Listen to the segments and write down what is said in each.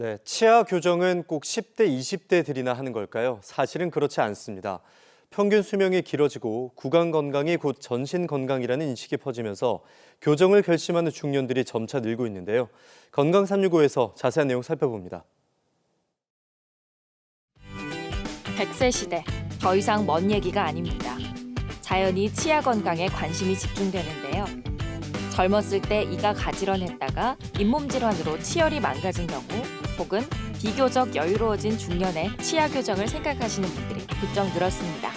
네, 치아 교정은 꼭 10대, 20대들이나 하는 걸까요? 사실은 그렇지 않습니다. 평균 수명이 길어지고 구강 건강이 곧 전신 건강이라는 인식이 퍼지면서 교정을 결심하는 중년들이 점차 늘고 있는데요. 건강 365에서 자세한 내용 살펴봅니다. 100세 시대 더 이상 먼 얘기가 아닙니다. 자연히 치아 건강에 관심이 집중되는데요. 젊었을 때 이가 가지런했다가 잇몸 질환으로 치열이 망가진 경우 혹은 비교적 여유로워진 중년에 치아 교정을 생각하시는 분들이 부쩍 늘었습니다.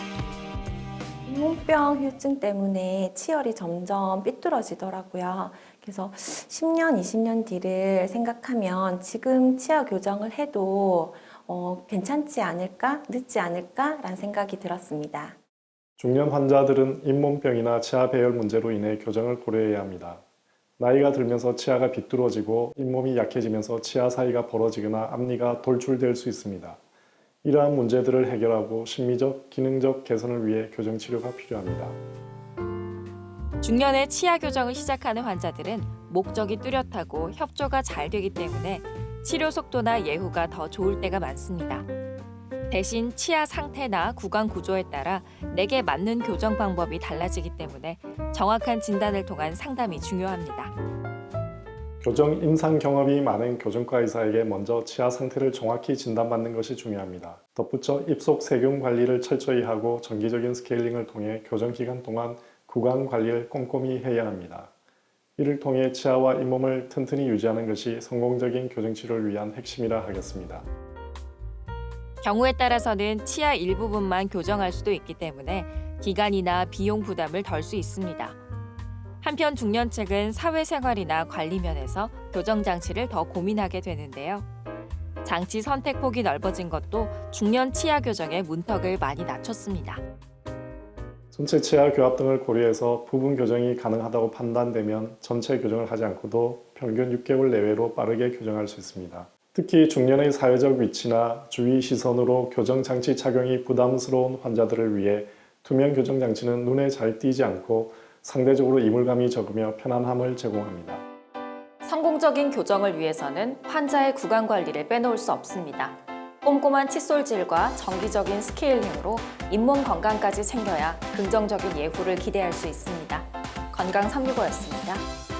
잇몸병 후유증 때문에 치열이 점점 삐뚤어지더라고요. 그래서 10년, 20년 뒤를 생각하면 지금 치아 교정을 해도 어, 괜찮지 않을까, 늦지 않을까라는 생각이 들었습니다. 중년 환자들은 잇몸병이나 치아 배열 문제로 인해 교정을 고려해야 합니다. 나이가 들면서 치아가 비뚤어지고 잇몸이 약해지면서 치아 사이가 벌어지거나 앞니가 돌출될 수 있습니다. 이러한 문제들을 해결하고 심미적, 기능적 개선을 위해 교정 치료가 필요합니다. 중년에 치아 교정을 시작하는 환자들은 목적이 뚜렷하고 협조가 잘 되기 때문에 치료 속도나 예후가 더 좋을 때가 많습니다. 대신 치아 상태나 구강 구조에 따라 내게 맞는 교정 방법이 달라지기 때문에 정확한 진단을 통한 상담이 중요합니다. 교정 임상 경험이 많은 교정과 의사에게 먼저 치아 상태를 정확히 진단받는 것이 중요합니다. 덧붙여 입속 세균 관리를 철저히 하고 정기적인 스케일링을 통해 교정 기간 동안 구강 관리를 꼼꼼히 해야 합니다. 이를 통해 치아와 잇몸을 튼튼히 유지하는 것이 성공적인 교정 치료를 위한 핵심이라 하겠습니다. 경우에 따라서는 치아 일부분만 교정할 수도 있기 때문에 기간이나 비용 부담을 덜 수 있습니다. 한편 중년층은 사회생활이나 관리 면에서 교정 장치를 더 고민하게 되는데요. 장치 선택 폭이 넓어진 것도 중년 치아 교정의 문턱을 많이 낮췄습니다. 전체 치아 교합 등을 고려해서 부분 교정이 가능하다고 판단되면 전체 교정을 하지 않고도 평균 6개월 내외로 빠르게 교정할 수 있습니다. 특히 중년의 사회적 위치나 주위 시선으로 교정 장치 착용이 부담스러운 환자들을 위해 투명 교정 장치는 눈에 잘 띄지 않고 상대적으로 이물감이 적으며 편안함을 제공합니다. 성공적인 교정을 위해서는 환자의 구강 관리를 빼놓을 수 없습니다. 꼼꼼한 칫솔질과 정기적인 스케일링으로 잇몸 건강까지 챙겨야 긍정적인 예후를 기대할 수 있습니다. 건강 365였습니다.